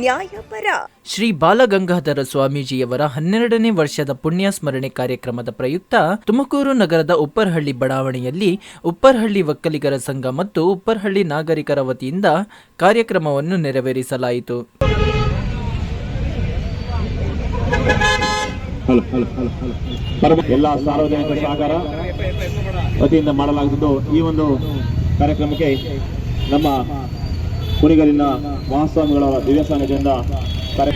ನ್ಯಾಯಪರ. ಶ್ರೀ ಬಾಲಗಂಗಾಧರ ಸ್ವಾಮೀಜಿಯವರ ಹನ್ನೆರಡನೇ ವರ್ಷದ ಪುಣ್ಯ ಸ್ಮರಣೆ ಕಾರ್ಯಕ್ರಮದ ಪ್ರಯುಕ್ತ ತುಮಕೂರು ನಗರದ ಉಪ್ಪರಹಳ್ಳಿ ಬಡಾವಣೆಯಲ್ಲಿ ಉಪ್ಪರಹಳ್ಳಿ ಒಕ್ಕಲಿಗರ ಸಂಘ ಮತ್ತು ಉಪ್ಪರಹಳ್ಳಿ ನಾಗರಿಕರ ವತಿಯಿಂದ ಕಾರ್ಯಕ್ರಮವನ್ನು ನೆರವೇರಿಸಲಾಯಿತು. ಪರಮ ಎಲ್ಲ ಸಾರ್ವಜನಿಕ ಸಹಕಾರ ವತಿಯಿಂದ ಮಾಡಲಾಗುತ್ತಿದ್ದು ಈ ಒಂದು ಕಾರ್ಯಕ್ರಮಕ್ಕೆ ನಮ್ಮ ಕುಣಿಗಲಿನ ಮಹಾಸ್ವಾಮಿಗಳ ದಿವ್ಯ ಸಾನ್ನಿಧ್ಯದಿಂದ ಕಾರ್ಯ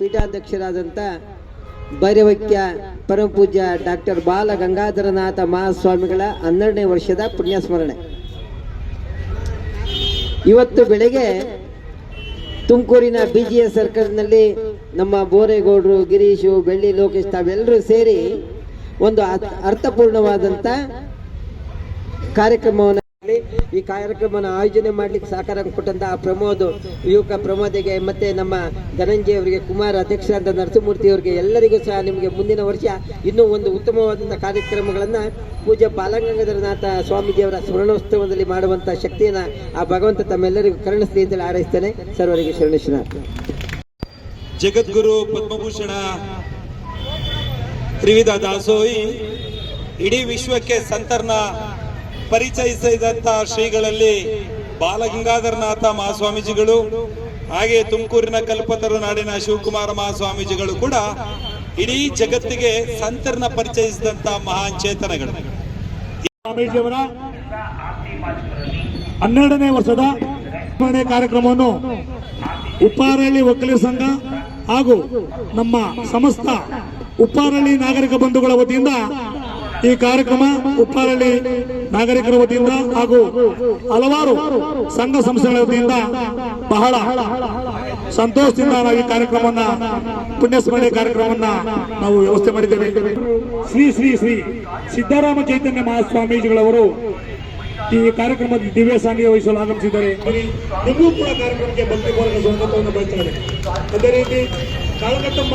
ಪೀಠಾಧ್ಯಕ್ಷರಾದಂಥ ಭೈರವಕ್ಯ ಪರಮಪೂಜ್ಯ ಡಾಕ್ಟರ್ ಬಾಲ ಗಂಗಾಧರನಾಥ ಮಹಾಸ್ವಾಮಿಗಳ ಹನ್ನೆರಡನೇ ವರ್ಷದ ಪುಣ್ಯಸ್ಮರಣೆ. ಇವತ್ತು ಬೆಳಗ್ಗೆ ತುಮಕೂರಿನ ಬಿ ಜಿ ಎಸ್ ಸರ್ಕಲ್ನಲ್ಲಿ ನಮ್ಮ ಬೋರೇಗೌಡರು, ಗಿರೀಶು, ಬೆಳ್ಳಿ, ಲೋಕೇಶ್ ತಾವೆಲ್ಲರೂ ಸೇರಿ ಒಂದು ಅರ್ಥ- ಅರ್ಥಪೂರ್ಣವಾದಂಥ ಕಾರ್ಯಕ್ರಮವನ್ನು ಈ ಕಾರ್ಯಕ್ರಮನ ಆಯೋಜನೆ ಮಾಡ್ಲಿಕ್ಕೆ ಸಹಕಾರ ಕೊಟ್ಟಂತಹ ಪ್ರಮೋದ್, ಯುವಕ ಪ್ರಮೋದಿಗೆ ಮತ್ತೆ ನಮ್ಮ ಧನಂಜಯ ಅವರಿಗೆ, ಕುಮಾರ್ ಅಧ್ಯಕ್ಷರಾದ ನರಸಿಂಹಮೂರ್ತಿ ಅವರಿಗೆ ಎಲ್ಲರಿಗೂ ಸಹ ನಿಮಗೆ ಮುಂದಿನ ವರ್ಷ ಇನ್ನೂ ಒಂದು ಉತ್ತಮವಾದಂತಹ ಕಾರ್ಯಕ್ರಮಗಳನ್ನ ಪೂಜೆ ಬಾಲಗಂಗಾಧರನಾಥ ಸ್ವಾಮೀಜಿಯವರ ಸ್ಮರಣೋತ್ಸವದಲ್ಲಿ ಮಾಡುವಂತ ಶಕ್ತಿಯನ್ನ ಆ ಭಗವಂತ ತಮ್ಮೆಲ್ಲರಿಗೂ ಕರುಣಿಸಲಿ ಅಂತೇಳಿ ಆರೈಸ್ತೇನೆ ಸರ್ವರಿಗೆ ಶರಣೇಶ್ವರ ಜಗದ್ಗುರು ಪದ್ಮಭೂಷಣ ತ್ರಿವಿಧ ದಾಸೋಹಿ, ಇಡೀ ವಿಶ್ವಕ್ಕೆ ಸಂತರ್ನ ಪರಿಚಯಿಸಿದಂತ ಶ್ರೀಗಳಲ್ಲಿ ಬಾಲಗಂಗಾಧರನಾಥ ಮಹಾಸ್ವಾಮೀಜಿಗಳು, ಹಾಗೆ ತುಮಕೂರಿನ ಕಲ್ಪತರು ನಾಡಿನ ಶಿವಕುಮಾರ ಮಹಾಸ್ವಾಮೀಜಿಗಳು ಕೂಡ ಇಡೀ ಜಗತ್ತಿಗೆ ಸಂತರನ್ನ ಪರಿಚಯಿಸಿದಂತ ಮಹಾನ್ ಚೇತನಗಳು ಸ್ವಾಮೀಜಿಯವರ ಹನ್ನೆರಡನೇ ವರ್ಷದ ಕಾರ್ಯಕ್ರಮವನ್ನು ಉಪ್ಪಾರಳ್ಳಿ ಒಕ್ಕಲಿಗ ಸಂಘ ಹಾಗೂ ನಮ್ಮ ಸಮಸ್ತ ಉಪ್ಪಾರಳ್ಳಿ ನಾಗರಿಕ ಬಂಧುಗಳ ವತಿಯಿಂದ ಈ ಕಾರ್ಯಕ್ರಮ ಉಪ್ಪಾರಳ್ಳಿ ನಾಗರಿಕರ ವತಿಯಿಂದ ಹಾಗೂ ಹಲವಾರು ಸಂಘ ಸಂಸ್ಥೆಗಳ ವತಿಯಿಂದ ಬಹಳ ಸಂತೋಷದಿಂದ ನಾವು ಈ ಕಾರ್ಯಕ್ರಮವನ್ನ ಪುಣ್ಯಸ್ಮರಣೆ ಕಾರ್ಯಕ್ರಮವನ್ನ ನಾವು ವ್ಯವಸ್ಥೆ ಮಾಡಿದ್ದೇವೆ. ಶ್ರೀ ಶ್ರೀ ಶ್ರೀ ಸಿದ್ದರಾಮ ಚೈತನ್ಯ ಮಹಾಸ್ವಾಮೀಜಿಗಳವರು ಈ ಕಾರ್ಯಕ್ರಮದ ದಿವ್ಯ ಸಾನ್ನಿಧ್ಯ ವಹಿಸಲು ಆಗಮಿಸಿದ್ದಾರೆ. ನಿಮಗೂ ಕೂಡ ಕಾರ್ಯಕ್ರಮಕ್ಕೆ ಭಕ್ತಿಪೂರ್ವಕ ಸ್ವಾಗತವನ್ನು ಬಯಸ್ತಾರೆ ಅದೇ ರೀತಿ ಕಾಳಕತ್ತಮ್ಮ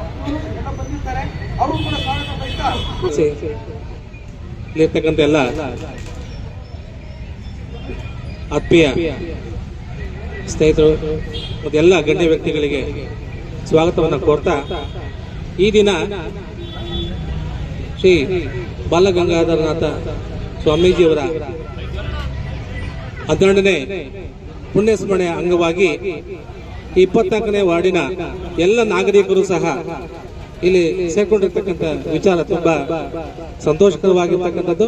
ಅವರು ಎಲ್ಲ ಆತ್ಮೀಯ ಸ್ನೇಹಿತರು ಮತ್ತು ಎಲ್ಲ ಗಣ್ಯ ವ್ಯಕ್ತಿಗಳಿಗೆ ಸ್ವಾಗತವನ್ನು ಕೋರ್ತಾ ಈ ದಿನ ಶ್ರೀ ಬಾಲಗಂಗಾಧರನಾಥ ಸ್ವಾಮೀಜಿಯವರ ಹನ್ನೆರಡನೇ ಪುಣ್ಯಸ್ಮರಣೆ ಅಂಗವಾಗಿ ಇಪ್ಪತ್ನಾಲ್ಕನೇ ವಾರ್ಡಿನ ಎಲ್ಲ ನಾಗರಿಕರು ಸಹ ಇಲ್ಲಿ ಸೇರ್ಕೊಂಡಿರ್ತಕ್ಕಂಥ ವಿಚಾರ ತುಂಬಾ ಸಂತೋಷಕರವಾಗಿರ್ತಕ್ಕಂಥದ್ದು.